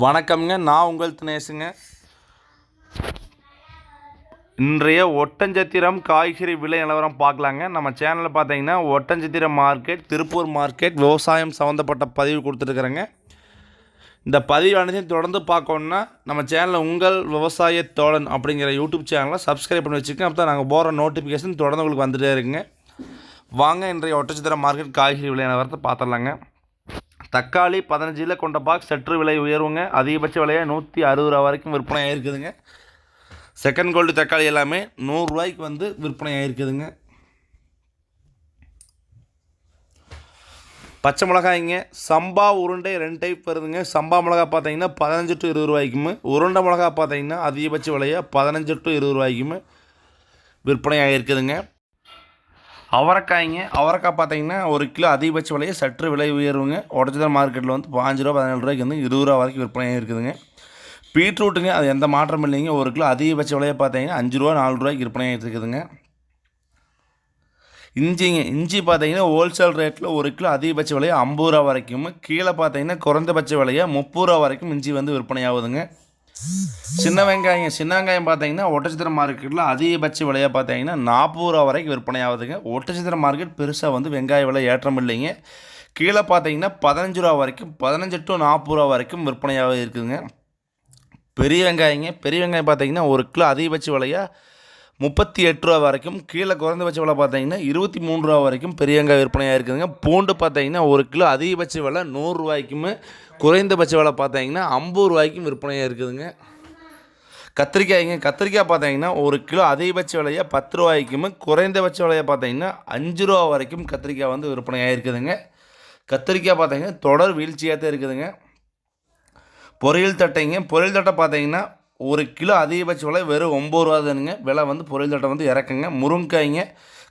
வணக்கம்ங்க. நான் உங்கள் தினேசுங்க. இன்றைய ஒட்டஞ்சத்திரம் காய்கறி விலை நிலவரம் பார்க்கலாங்க. நம்ம சேனலில் பார்த்தீங்கன்னா ஒட்டஞ்சத்திரம் மார்க்கெட் திருப்பூர் மார்க்கெட் விவசாயம் சம்மந்தப்பட்ட பதிவு கொடுத்துருக்குறேங்க. இந்த பதிவு அனைத்தையும் தொடர்ந்து பார்க்கணுன்னா நம்ம சேனலில் உங்கள் விவசாய தோழன் அப்படிங்கிற யூடியூப் சேனலை சப்ஸ்கிரைப் பண்ணி வச்சுக்கோங்க. அப்போ தான் நாங்கள் போகிற நோட்டிஃபிகேஷன் தொடர்ந்து உங்களுக்கு வந்துகிட்டே இருக்குங்க. வாங்க இன்றைய ஒட்டச்சத்திரம் மார்க்கெட் காய்கறி விலை நிலவரத்தை பார்த்துடலாங்க. தக்காளி பதினஞ்சில் கொண்ட பாக்ஸ் சற்று விலை உயர்வுங்க அதிகபட்ச விலையாக நூற்றி அறுபது ரூபா வரைக்கும் விற்பனை ஆகிருக்குதுங்க செகண்ட் கோல்டு தக்காளி எல்லாமே நூறுரூவாய்க்கு வந்து விற்பனை ஆகிருக்குதுங்க பச்சை மிளகாய்ங்க சம்பா உருண்டை ரெண்டு டைப் வருதுங்க. சம்பா மிளகா பார்த்தீங்கன்னா பதினஞ்சு டு இருபது ரூபாய்க்குமே. உருண்டை மிளகா பார்த்தீங்கன்னா அதிகபட்ச விலையாக பதினஞ்சு டு இருபது ரூபாய்க்குமே விற்பனை ஆகிருக்குதுங்க அவரைக்காய்ங்க அவரைக்காய் பார்த்தீங்கன்னா ஒரு கிலோ அதிகபட்ச விலையை சற்று விலை உயர்வுங்க. உடச்சதர் மார்க்கெட்டில் வந்து பாஞ்சு ரூபா பதினேழு ரூபாய்க்கு வந்து இருபது ரூபா வரைக்கும் விற்பனை இருக்குதுங்க. பீட்ரூட்டுங்க அது எந்த மாற்றமும் இல்லைங்க. ஒரு கிலோ அதிகபட்ச விலையை பார்த்தீங்கன்னா அஞ்சு ரூபா நாலு ரூபாய்க்கு விற்பனை ஆகிட்டு இருக்குதுங்க இஞ்சிங்க இஞ்சி பார்த்தீங்கன்னா ஹோல்சேல் ரேட்டில் ஒரு கிலோ அதிகபட்ச விலையை ஐம்பது ரூபா வரைக்கும் கீழே பார்த்தீங்கன்னா குறைந்தபட்ச விலையை முப்பது ரூபா வரைக்கும் இஞ்சி வந்து விற்பனை ஆகுதுங்க சின்ன வெங்காயம் சின்ன வெங்காயம் பார்த்தீங்கன்னா ஒட்டச்சித்திர மார்க்கெட்டில் அதிகபட்ச விலையாக பார்த்தீங்கன்னா நாற்பது ரூபா வரைக்கும் விற்பனை ஆகுதுங்க ஒட்டச்சித்திர மார்க்கெட் பெருசாக வந்து வெங்காய விலை ஏற்றம் இல்லைங்க. கீழே பார்த்தீங்கன்னா பதினஞ்சு ரூபா வரைக்கும் பதினஞ்சு டு நாற்பது ரூபா வரைக்கும் விற்பனையாக இருக்குதுங்க. பெரிய வெங்காயங்க பெரிய வெங்காயம் பார்த்தீங்கன்னா ஒரு கிலோ அதிகபட்ச விலையாக முப்பத்தி எட்டு ரூபா வரைக்கும் கீழே குறைந்தபட்ச விலை பார்த்தீங்கன்னா இருபத்தி மூணு ரூபா வரைக்கும் பெரியங்காய் விற்பனையாக இருக்குதுங்க. பூண்டு பார்த்தீங்கன்னா ஒரு கிலோ அதிகபட்ச விலை நூறுரூவாய்க்குமே குறைந்தபட்ச விலை பார்த்தீங்கன்னா ஐம்பது ரூபாய்க்கும் விற்பனையாக இருக்குதுங்க. கத்திரிக்காய்ங்க கத்திரிக்காய் பார்த்தீங்கன்னா ஒரு கிலோ அதிகபட்ச விலையை பத்து ரூபாய்க்குமே குறைந்தபட்ச விலையை பார்த்தீங்கன்னா அஞ்சு ரூபா வரைக்கும் கத்திரிக்காய் வந்து விற்பனையாக இருக்குதுங்க. கத்திரிக்காய் பார்த்தீங்கன்னா தொடர் வீழ்ச்சியாக தான் இருக்குதுங்க. பொரியல் தட்டைங்க பொரியல் தட்டை பார்த்தீங்கன்னா ஒரு கிலோ அதிகபட்ச விலை வெறும் ஒம்பது ரூபா தானுங்க. விலை வந்து பொரியல் தட்டை வந்து இறக்குங்க. முருங்காய்ங்க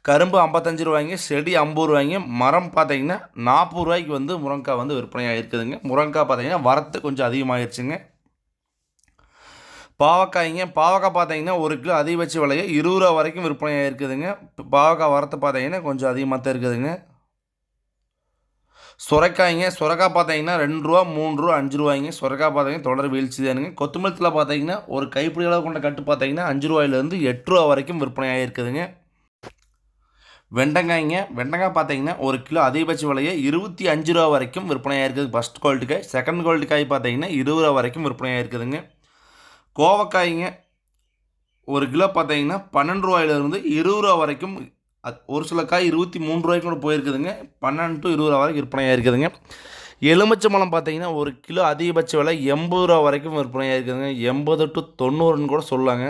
கரும்பு ஐம்பத்தஞ்சு ரூபாய்ங்க செடி ஐம்பது ரூபாய்ங்க மரம் பார்த்தீங்கன்னா நாற்பது ரூபாய்க்கு வந்து முருங்காய் வந்து விற்பனையாக இருக்குதுங்க. முருங்காய் பார்த்தீங்கன்னா வரத்து கொஞ்சம் அதிகமாகிடுச்சுங்க பாவக்காய்ங்க பாவக்காய் பார்த்தீங்கன்னா ஒரு கிலோ அதிகபட்ச விலையை இருபது ரூபா வரைக்கும் விற்பனையாக இருக்குதுங்க. பாவக்காய் வரத்து பார்த்தீங்கன்னா கொஞ்சம் அதிகமாக தான் இருக்குதுங்க. சுரைக்காய்ங்க சுரக்காய் பார்த்தீங்கன்னா ரெண்டு ரூபா மூணு ரூபா அஞ்சு ரூபாய்ங்க. சுரக்காய் பார்த்தீங்கன்னா தொடர் வீழ்ச்சி தானுங்க கொத்தமல்லத்தில் பார்த்தீங்கன்னா ஒரு கைப்பிடி அளவு கொண்ட கட்டு பார்த்தீங்கன்னா அஞ்சு ரூபாயிலேருந்து எட்டு ரூபா வரைக்கும் விற்பனையாக இருக்குதுங்க. வெண்டங்காய்ங்க வெண்டங்காய் பார்த்தீங்கன்னா ஒரு கிலோ அதிகபட்ச விலையை இருபத்தி அஞ்சு ரூபா வரைக்கும் விற்பனையாக இருக்குது. ஃபஸ்ட் குவாலிட்டி காய் செகண்ட் குவாலிட்டி காய் பார்த்தீங்கன்னா இருபது ரூபா வரைக்கும் விற்பனையாக இருக்குதுங்க. கோவக்காய்ங்க ஒரு கிலோ பார்த்தீங்கன்னா பன்னெண்டு ரூபாயிலிருந்து இருபது ரூபா வரைக்கும் அது ஒரு சில காய் இருபத்தி மூணு ரூபாய்க்கு கூட போயிருக்குதுங்க. பன்னெண்டு டு இருபது ரூபா வரைக்கும் விற்பனையாக இருக்குதுங்க எலுமிச்சம்பழம் பார்த்தீங்கன்னா ஒரு கிலோ அதிகபட்ச விலை எண்பது ரூபா வரைக்கும் விற்பனையாக இருக்குதுங்க எண்பது டு தொண்ணூறுன்னு கூட சொல்லாங்க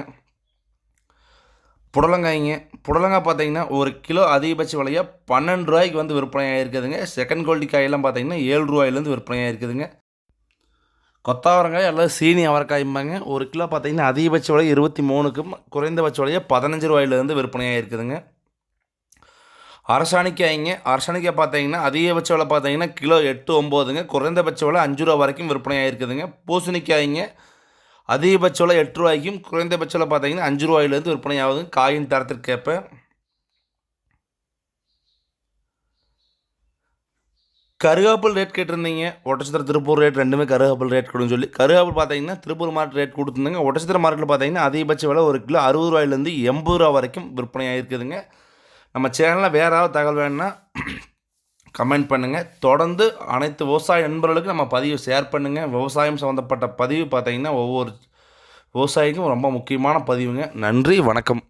புடலங்காய்ங்க. புடலங்காய் பார்த்தீங்கன்னா ஒரு கிலோ அதிகபட்ச விலையாக பன்னெண்டு ரூபாய்க்கு வந்து விற்பனையாக இருக்குதுங்க செகண்ட் குவாலிட்டி காயெல்லாம் பார்த்தீங்கன்னா ஏழு ரூபாயிலேருந்து விற்பனையாக இருக்குதுங்க கொத்தாவரங்காய் அல்லது சீனி அவரைக்காய்ம்பாங்க. ஒரு கிலோ பார்த்தீங்கன்னா அதிகபட்ச விலை இருபத்தி மூணுக்கும் குறைந்தபட்ச விலையாக பதினஞ்சு ரூபாயிலேருந்து விற்பனையாக இருக்குதுங்க அரசாணிக்காய்ங்க அரசாணிக்காய் பார்த்தீங்கன்னா அதிகபட்ச விலை பார்த்தீங்கன்னா கிலோ எட்டு ஒம்போதுங்க. குறைந்தபட்ச விலை அஞ்சு ரூபா வரைக்கும் விற்பனையாக இருக்குதுங்க பூசணிக்காய்ங்க அதிகபட்ச விலை எட்டு ரூபாய்க்கும் குறைந்தபட்ச விலை பார்த்தீங்கன்னா அஞ்சு ரூபாயிலேருந்து விற்பனை ஆகுதுங்க காயின் தரத்திற்கேற்ப. கருகாப்பிள் ரேட் கேட்டிருந்தீங்க. ஒட்டச்சத்திர திருப்பூர் ரேட் ரெண்டுமே கருகாப்பிள் ரேட் கொடுன்னு சொல்லி. கருகாப்பிள் பார்த்தீங்கன்னா திருப்பூர் மார்க்கெட் ரேட் கொடுத்துருந்தாங்க. ஒட்டச்சத்திர மார்க்கெட்டில் பார்த்தீங்கன்னா அதிகபட்ச விலை ஒரு கிலோ அறுபது ரூபாயிலேருந்து எண்பது ரூபா வரைக்கும் விற்பனை ஆகிருக்குதுங்க நம்ம சேனலில் வேறு ஏதாவது தகவல் வேணும்னா கமெண்ட் பண்ணுங்கள் தொடர்ந்து அனைத்து விவசாய நண்பர்களுக்கும் நம்ம பதிவு ஷேர் பண்ணுங்கள் விவசாயம் சம்மந்தப்பட்ட பதிவு பார்த்திங்கன்னா ஒவ்வொரு விவசாயிக்கும் ரொம்ப முக்கியமான பதிவுங்க. நன்றி வணக்கம்.